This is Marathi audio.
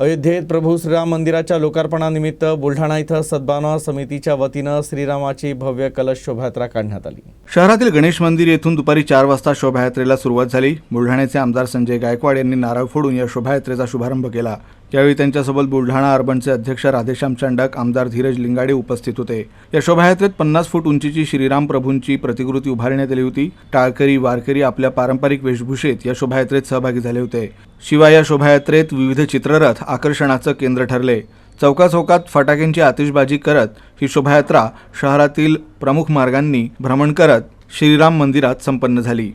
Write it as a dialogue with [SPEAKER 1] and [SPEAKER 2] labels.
[SPEAKER 1] अयोध्येत प्रभू श्रीराम मंदिराच्या लोकार्पणानिमित्त बुलढाणा इथं सद्भावना समितीच्या वतीनं श्रीरामाची भव्य कलश शोभायात्रा काढण्यात आली.
[SPEAKER 2] शहरातील गणेश मंदिर येथून दुपारी चार वाजता शोभायात्रेला सुरुवात झाली. बुलढाण्याचे आमदार संजय गायकवाड यांनी नारळ फोडून या शोभायात्रेचा शुभारंभ केला. यावेळी त्यांच्यासोबत बुलढाणा अर्बनचे अध्यक्ष राधेश्याम चांडक आमदार धीरज लिंगाडे उपस्थित होते. या शोभायात्रेत पन्नास फूट उंचीची श्रीराम प्रभूंची प्रतिकृती उभारण्यात आली होती. टाळकरी वारकरी आपल्या पारंपरिक वेशभूषेत या शोभायात्रेत सहभागी झाले होते. शिवाय या शोभायात्रेत विविध चित्ररथ आकर्षणाचं केंद्र ठरले. चौकाचौकात फटाक्यांची आतिषबाजी करत ही शोभायात्रा शहरातील प्रमुख मार्गांनी भ्रमण करत श्रीराम मंदिरात संपन्न झाली.